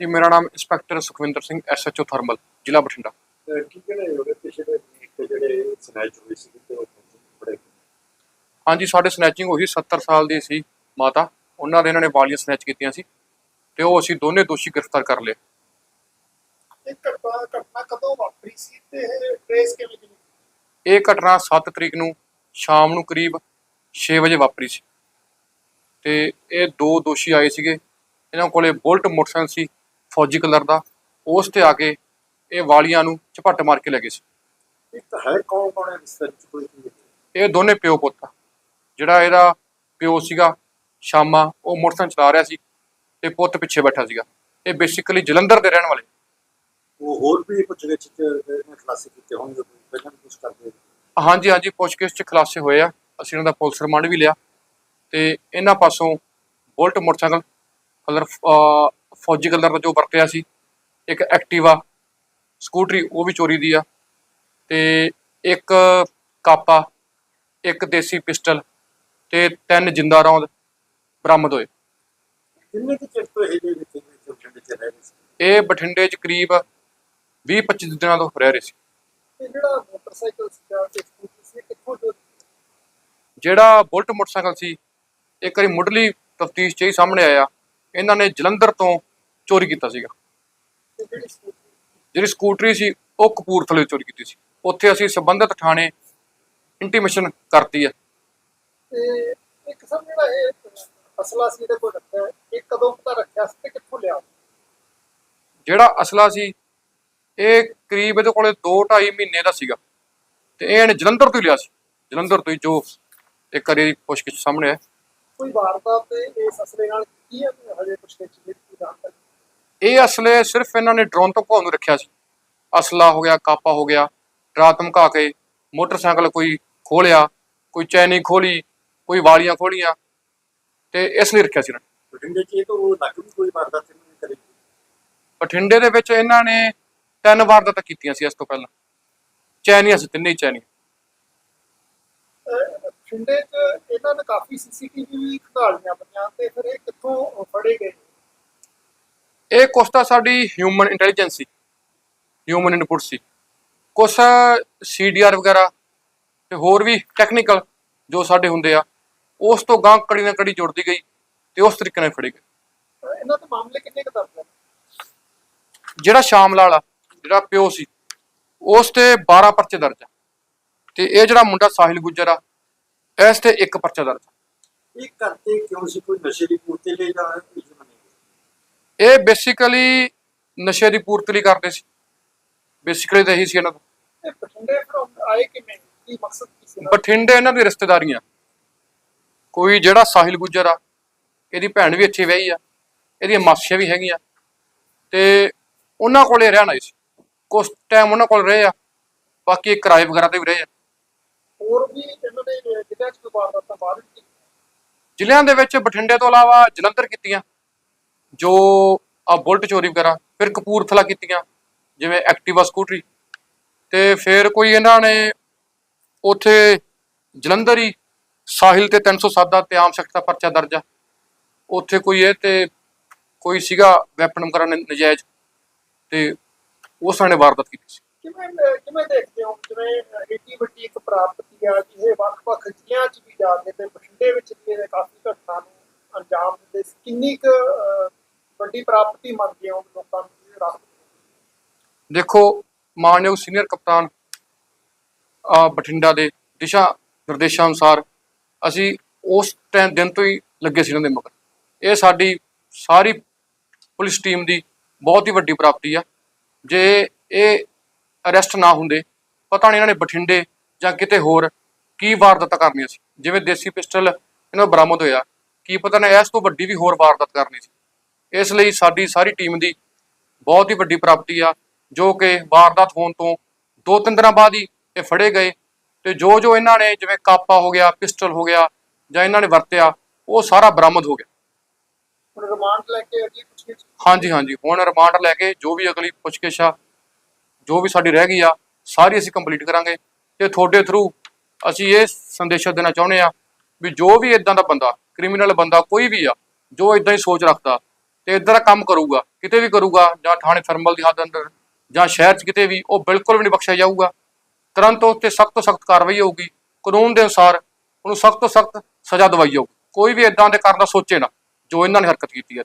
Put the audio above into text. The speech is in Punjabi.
ਜੀ ਮੇਰਾ ਨਾਮ inspector Sukhwinder Singh SHO thermal ਜ਼ਿਲ੍ਹਾ ਬਠਿੰਡਾ। ਕੀ ਕਹਿੰਦੇ ਉਹਦੇ ਪਿਛਲੇ ਜਿਹੜੇ ਸਨੈਚ ਹੋਈ ਸੀ ਤੇ ਉਹ ਬੜੇ ਹਾਂਜੀ ਸਾਡੇ ਸਨੈਚਿੰਗ ਹੋਈ 70 ਸਾਲ ਦੀ ਸੀ ਮਾਤਾ। ਉਹਨਾਂ ਦੇ ਇਹਨਾਂ ਨੇ ਵਾਲੀਆਂ ਸਨੈਚ ਕੀਤੀਆਂ ਸੀ ਤੇ ਉਹ ਅਸੀਂ ਦੋਨੇ ਦੋਸ਼ੀ ਗ੍ਰਿਫਤਾਰ ਕਰ ਲਏ। ਇਹ ਘਟਨਾ ਘਟਨਾ ਕਦੋਂ ਵਾਪਰੀ ਸੀ ਤੇ ਇਹ ਟ੍ਰੇਸ ਕਿਵੇਂ ਕੀਤੀ ਇਹ ਘਟਨਾ 7 ਤਰੀਕ ਨੂੰ ਸ਼ਾਮ ਨੂੰ ਕਰੀਬ 6 ਵਜੇ ਵਾਪਰੀ ਸੀ। ਤੇ ਇਹ ਦੋ ਦੋਸ਼ੀ ਆਏ ਸੀਗੇ। ਇਹਨਾਂ ਕੋਲੇ ਬੁਲਟ ਮੋਟਰਸਾਈਕਲ ਸੀ ਫੌਜੀ ਕਲਰ ਦਾ ਉਸ ਤੇ ਆ ਕੇ ਇਹ ਵਾਲੀਆਂ ਨੂੰ ਝਪੱਟ ਮਾਰ ਕੇ ਲੈ ਗਏ ਸੀ। ਇੱਕ ਹੈ ਕੌਣ ਕੌਣ ਹੈ ਰਿਸ਼ਤੇ ਚ ਕੋਈ ਕੀ ਇਹ ਦੋਨੇ ਪਿਓ ਪੁੱਤ। ਜਿਹੜਾ ਇਹਦਾ ਪਿਓ ਸੀਗਾ ਸ਼ਾਮਾ ਉਹ ਮੋਟਰਸਾਈਕਲ ਚਲਾ ਰਿਹਾ ਸੀ ਤੇ ਪੁੱਤ ਪਿੱਛੇ ਬੈਠਾ ਸੀਗਾ। ਇਹ ਬੇਸਿਕਲੀ ਜਲੰਧਰ ਦੇ ਰਹਿਣ ਵਾਲੇ। ਉਹ ਹੋਰ ਵੀ ਪੁੱਛ ਗਏ ਚ ਖਲਾਸੀ ਕੀਤੇ ਹੋਣਗੇ ਪਹਿਲਾਂ ਕੁਝ ਕਰਦੇ ਹਾਂਜੀ ਹਾਂਜੀ ਪੁੱਛਗਿੱਛ ਚ ਖੁਲਾਸੇ ਹੋਏ ਆ। ਅਸੀਂ ਇਹਨਾਂ ਦਾ ਪੁਲਿਸ ਰਿਮਾਂਡ ਵੀ ਲਿਆ। ਤੇ ਇਹਨਾਂ ਪਾਸੋਂ ਬੁਲਟ ਮੋਟਰਸਾਈਕਲ ਕਲਰ ਫੌਜੀ ਕਲਰ ਦਾ ਜੋ ਵਰਤਿਆ ਸੀ। ਇੱਕ ਐਕਟਿਵਾ ਸਕੂਟਰੀ ਉਹ ਵੀ ਚੋਰੀ ਦੀ ਆ। ਤੇ ਇੱਕ ਕਾਪਾ ਇੱਕ ਦੇਸੀ ਪਿਸਟਲ ਤੇ ਤਿੰਨ ਜਿੰਦਾ ਰੌਂਦ ਬਰਾਮਦ ਹੋਏ। ਕਿੰਨੇ ਕੁ ਚਿਰ ਤੋਂ ਇਹ ਦੇ ਵਿੱਚ ਚੁੱਕਣ ਚ ਰਹਿ ਰਹੇ ਸੀ? ਇਹ ਬਠਿੰਡੇ 'ਚ ਕਰੀਬ 20-25 ਦਿਨਾਂ ਤੋਂ ਰਹਿ ਰਹੇ ਸੀ। ਇਹ ਜਿਹੜਾ ਮੋਟਰਸਾਈਕਲ ਸੀ ਤੇ ਸਕੂਟਰ ਸੀ ਕਿੱਥੋਂ ਚੋਰੀ ਜਿਹੜਾ ਬੁਲਟ ਮੋਟਰਸਾਈਕਲ ਸੀ ਇੱਕ ਵਾਰੀ ਮੁੱਢਲੀ ਤਫਤੀਸ਼ 'ਚ ਹੀ ਸਾਹਮਣੇ ਆਇਆ। ਇਹਨਾਂ ਨੇ ਜਲੰਧਰ ਤੋਂ ਚੋਰੀ ਕੀਤਾ ਸੀਗਾ। ਜਿਹੜੀ ਸਕੂਟਰ ਸੀ ਉਹ ਕਪੂਰਥਲੇ ਚੋਰੀ ਕੀਤੀ ਸੀ। ਉੱਥੇ ਅਸੀਂ ਸੰਬੰਧਿਤ ਥਾਣੇ ਇੰਟੀਮੇਸ਼ਨ ਕਰਤੀ ਹੈ। ਤੇ ਇੱਕ ਸਭ ਜਿਹੜਾ ਇਹ ਅਸਲਾ ਸੀ ਇਹਦੇ ਕੋਲ ਰੱਖਿਆ ਹੈ, ਇਹ ਕਦੋਂ ਪਤਾ ਰੱਖਿਆ ਸੀ ਤੇ ਕਿੱਥੋਂ ਲਿਆ? ਜਿਹੜਾ ਅਸਲਾ ਸੀ ਇਹ ਕਰੀਬ ਇਹਦੇ ਕੋਲੇ 2.5 ਮਹੀਨੇ ਦਾ ਸੀਗਾ। ਤੇ ਇਹ ਇਹਨੇ ਜਲੰਧਰ ਤੋਂ ਹੀ ਲਿਆ ਸੀ। ਜਲੰਧਰ ਤੋਂ ਹੀ ਜੋ ਇੱਕ ਵਾਰੀ ਪੁੱਛਗਿੱਛ ਸਾਹਮਣੇ ਹੈ ਕੋਈ ਵਾਰਦਾਤ ਤੇ ਇਸ ਅਸਲੇ ਨਾਲ ਕੀ ਹੈ? ਹਜੇ ਕੁਛ ਨਹੀਂ ਚੀਜ਼ ਦੀ ਜਾਣਕਾਰੀ ਇਹ ਅਸਲੇ ਸਿਰਫ ਇਹਨਾਂ ਨੇ ਡਰੋਨ ਤੋਂ ਭਾਉ ਨੂੰ ਰੱਖਿਆ ਸੀ। ਅਸਲਾ ਹੋ ਗਿਆ ਕਾਪਾ ਹੋ ਗਿਆ ਡਰਾ ਧਮਕਾ ਕੇ ਮੋਟਰਸਾਈਕਲ ਕੋਈ ਖੋਲਿਆ ਕੋਈ ਚੈਨੀ ਖੋਲੀ ਕੋਈ ਵਾਲੀਆਂ ਖੋਲੀਆਂ ਤੇ ਇਸ ਲਈ ਰੱਖਿਆ ਸੀ ਇਹਨਾਂ ਨੇ। ਬਠਿੰਡੇ ਚ ਇਹ ਤਾਂ ਉਹ ਲੱਗ ਵੀ ਕੋਈ ਵਾਰਦਾਤ ਨਹੀਂ ਕਰੀ ਬਠਿੰਡੇ ਦੇ ਵਿੱਚ ਇਹਨਾਂ ਨੇ ਤਿੰਨ ਵਾਰਦਾਤਾਂ ਕੀਤੀਆਂ ਸੀ ਇਸ ਤੋਂ ਪਹਿਲਾਂ। ਚੈਨੀਆਂ ਸੀ ਤਿੰਨੇ ਅਹ ਬਠਿੰਡੇ 'ਚ ਇਹਨਾਂ ਨੇ ਕਾਫੀ ਸੀਸੀਟੀਵੀ ਵੀ ਖੰਗਾਲੀਆਂ ਪਈਆਂ ਤੇ ਫਿਰ ਇਹ ਕਿੱਥੋਂ ਫੜੇ ਗਏ? ਇਹ ਕੁਛ ਤਾਂ ਸਾਡੀ ਹਿਊਮਨ ਇੰਟੈਲੀਜੈਂਸ ਸੀ ਹਿਊਮਨ ਇਨਪੁਟ ਸੀ। ਕੁਛ ਸੀਡੀਆਰ ਵਗੈਰਾ ਤੇ ਹੋਰ ਵੀ ਟੈਕਨੀਕਲ ਜੋ ਸਾਡੇ ਹੁੰਦੇ ਆ ਉਸ ਤੋਂ ਗਾਂ ਕੜੀ ਨਾ ਕੜੀ ਜੁੜਦੀ ਗਈ ਤੇ ਉਸ ਤਰੀਕੇ ਨਾਲ ਫੜੇ ਗਏ ਇਹਨਾਂ ਦੇ ਮਾਮਲੇ ਕਿੰਨੇ ਕੁ ਦਰਜ ਜਿਹੜਾ ਸ਼ਾਮ ਲਾਲ ਆ ਜਿਹੜਾ ਪਿਓ ਸੀ ਉਸ ਤੇ 12 ਪਰਚੇ ਦਰਜ ਆ। ਤੇ ਇਹ ਜਿਹੜਾ ਮੁੰਡਾ ਸਾਹਿਲ ਗੁੱਜਰ ਆ ਇਸ ਤੇ ਇੱਕ ਪਰਚਾ ਦਰਜ। ਇਹ ਕਰਦੇ ਕਿਉਂ ਸੀ? ਕੋਈ ਨਸ਼ੇ ਦੀ ਪੂਰਤੀ ਲਈ ਜਾਂ ਇਹ ਬੇਸਿਕਲੀ ਨਸ਼ੇ ਦੀ ਪੂਰਤੀ ਲਈ ਕਰਦੇ ਸੀ। ਬੇਸਿਕਲੀ ਤਾਂ ਇਹੀ ਸੀ ਇਹਨਾਂ ਦਾ ਬਠਿੰਡੇ ਫਿਰ ਆਏ ਕਿਵੇਂ? ਕੀ ਮਕਸਦ ਕੀ ਸੀ? ਦਾ? ਬਠਿੰਡੇ ਇਹਨਾਂ ਦੀ ਰਿਸ਼ਤੇਦਾਰੀਆਂ। ਕੋਈ ਜਿਹੜਾ ਸਾਹਿਲ ਗੁੱਜਰ ਆ ਇਹਦੀ ਭੈਣ ਵੀ ਇੱਥੇ ਵਿਆਹੀ ਆ ਇਹਦੀਆਂ ਮਾਸੀਆਂ ਵੀ ਹੈਗੀਆਂ। ਤੇ ਉਹਨਾਂ ਕੋਲੇ ਰਹਿਣ ਸੀ। ਕੁਝ ਟਾਈਮ ਉਹਨਾਂ ਕੋਲ ਰਹੇ ਆ ਬਾਕੀ ਇਹ ਕਿਰਾਏ ਵਗੈਰਾ ਤੇ ਵੀ ਰਹੇ ਆ। ਹੋਰ ਵੀ ਇਹਨਾਂ ਨੇ ਜ਼ਿਲ੍ਹੇ 'ਚ ਵਾਰਦਾਤਾਂ ਬਾਹਰ। ਜ਼ਿਲ੍ਹਿਆਂ ਦੇ ਵਿੱਚ ਬਠਿੰਡੇ ਤੋਂ ਇਲਾਵਾ ਜਲੰਧਰ ਕੀਤੀਆਂ। ਜੋ ਆ ਬੁਲਟ ਚੋਰੀ ਵਗੈਰਾ, ਫਿਰ ਕਪੂਰਥਲਾ ਕੀਤੀਆਂ, ਜਿਵੇਂ ਐਕਟਿਵਾ ਸਕੂਟਰੀ। ਤੇ ਫਿਰ ਕੋਈ ਇਹਨਾਂ ਨੇ ਉਥੇ ਜਲੰਧਰ ਹੀ ਸਾਹਿਲ ਤੇ 307 ਦਾ ਤੇ ਆਮ ਸਖਤ ਦਾ ਪਰਚਾ ਦਰਜ ਆ। ਉਥੇ ਕੋਈ ਇਹ ਤੇ ਕੋਈ ਸੀਗਾ ਵੈਪਨ ਵਗੈਰਾ ਨਜਾਇਜ਼। ਤੇ ਉਸ ਨੇ ਵਾਰਦਾਤ ਕੀਤੀ ਸੀ। ਕਿਵੇਂ ਕਿਵੇਂ ਦੇਖਦੇ ਹੋ? ਜਿਵੇਂ ਏਡੀ ਵੱਡੀ ਇੱਕ ਪ੍ਰਾਪਤੀ ਆ ਕਿ ਵੱਖ-ਵੱਖ ਜ਼ਿਲ੍ਹਿਆਂ 'ਚ ਵੀ ਜਾ ਕੇ ਤੇ ਬਠਿੰਡੇ ਵਿੱਚ ਵੀ ਇਹ ਕਾਫੀ ਘਟਨਾ ਨੂੰ ਅੰਜਾਮ ਦਿੰਦੇ ਕਿੰਨੀ ਕੁ ਵੱਡੀ ਪ੍ਰਾਪਤੀ ਮੰਨਦੇ ਹੋ ਲੋਕਾਂ ਨੂੰ ਇਹ ਰਾਹਤ ਦੇਖੋ, ਮਾਨਯੋਗ ਸੀਨੀਅਰ ਕਪਤਾਨ ਬਠਿੰਡਾ ਦੇ ਦਿਸ਼ਾ ਨਿਰਦੇਸ਼ਾਂ ਅਨੁਸਾਰ ਅਸੀਂ ਉਸ ਟਾਈਮ ਦਿਨ ਤੋਂ ਹੀ ਲੱਗੇ ਸੀ ਇਹਨਾਂ ਦੇ ਮਗਰ। ਇਹ ਸਾਡੀ ਸਾਰੀ ਪੁਲਿਸ ਟੀਮ ਦੀ ਬਹੁਤ ਹੀ ਵੱਡੀ ਪ੍ਰਾਪਤੀ ਆ। ਜੇ ਇਹ ਅਰੈਸਟ ਨਾ ਹੁੰਦੇ, ਪਤਾ ਨਹੀਂ ਇਹਨਾਂ ਨੇ ਬਠਿੰਡੇ ਜਾਂ ਕਿਤੇ ਹੋਰ ਕੀ ਵਾਰਦਾਤਾਂ ਕਰਨੀਆਂ ਸੀ। ਜਿਵੇਂ ਦੇਸੀ ਪਿਸਟਲ ਇਹਨਾਂ ਬਰਾਮਦ ਹੋਇਆ। ਕੀ ਪਤਾ ਨੇ ਇਸ ਤੋਂ ਵੱਡੀ ਵੀ ਹੋਰ ਵਾਰਦਾਤ ਕਰਨੀ ਸੀ। ਇਸ ਲਈ ਸਾਡੀ ਸਾਰੀ ਟੀਮ ਦੀ ਬਹੁਤ ਹੀ ਵੱਡੀ ਪ੍ਰਾਪਤੀ ਆ ਜੋ ਕਿ ਵਾਰਦਾਤ ਹੋਣ ਤੋਂ ਦੋ ਤਿੰਨ ਦਿਨਾਂ ਬਾਅਦ ਹੀ ਇਹ ਫੜੇ ਗਏ ਤੇ ਜੋ ਜੋ ਇਹਨਾਂ ਨੇ ਜਿਵੇਂ ਕਾਪਾ ਹੋ ਗਿਆ ਪਿਸਟਲ ਹੋ ਗਿਆ ਜਾਂ ਇਹਨਾਂ ਨੇ ਵਰਤਿਆ ਉਹ ਸਾਰਾ ਬਰਾਮਦ ਹੋ ਗਿਆ। ਹੁਣ ਰਿਮਾਂਡ ਲੈ ਕੇ ਅਗਲੀ ਪੁੱਛਗਿੱਛ? ਹਾਂਜੀ ਹਾਂਜੀ ਹੁਣ ਰਿਮਾਂਡ ਲੈ ਕੇ ਜੋ ਵੀ ਅਗਲੀ ਪੁੱਛਗਿੱਛ ਆ ਜੋ ਵੀ ਸਾਡੀ ਰਹਿ ਗਈ ਆ ਸਾਰੀ ਅਸੀਂ ਕੰਪਲੀਟ ਕਰਾਂਗੇ ਤੇ ਤੁਹਾਡੇ ਥਰੂ ਅਸੀਂ ਇਹ ਸੰਦੇਸ਼ ਦੇਣਾ ਚਾਹੁੰਦੇ ਆ ਵੀ ਜੋ ਵੀ ਇਦਾਂ ਦਾ ਬੰਦਾ ਕ੍ਰਿਮੀਨਲ ਬੰਦਾ ਕੋਈ ਵੀ ਆ ਜੋ ਇਦਾਂ ਹੀ ਸੋਚ ਰੱਖਦਾ ਤੇ ਇਦਾਂ ਦਾ ਕੰਮ ਕਰੂਗਾ, ਕਿਤੇ ਵੀ ਕਰੂਗਾ, ਜਾਂ ਥਾਣੇ ਥਰਮਲ ਦੀ ਹੱਦ ਅੰਦਰ, ਜਾਂ ਸ਼ਹਿਰ 'ਚ ਕਿਤੇ ਵੀ, ਉਹ ਬਿਲਕੁਲ ਵੀ ਨਹੀਂ ਬਖਸ਼ਿਆ ਜਾਊਗਾ। ਤੁਰੰਤ ਉਸ ਤੇ ਸਖਤ ਤੋਂ ਸਖਤ ਕਾਰਵਾਈ ਹੋਊਗੀ, ਕਾਨੂੰਨ ਦੇ ਅਨੁਸਾਰ ਉਹਨੂੰ ਸਖਤ ਤੋਂ ਸਖਤ ਸਜ਼ਾ ਦਵਾਈ ਜਾਊਗੀ। ਕੋਈ ਵੀ ਇਦਾਂ ਦੇ ਕਰਨ ਦਾ ਸੋਚੇ ਨਾ, ਜੋ ਇਹਨਾਂ ਨੇ ਹਰਕਤ ਕੀਤੀ ਹੈ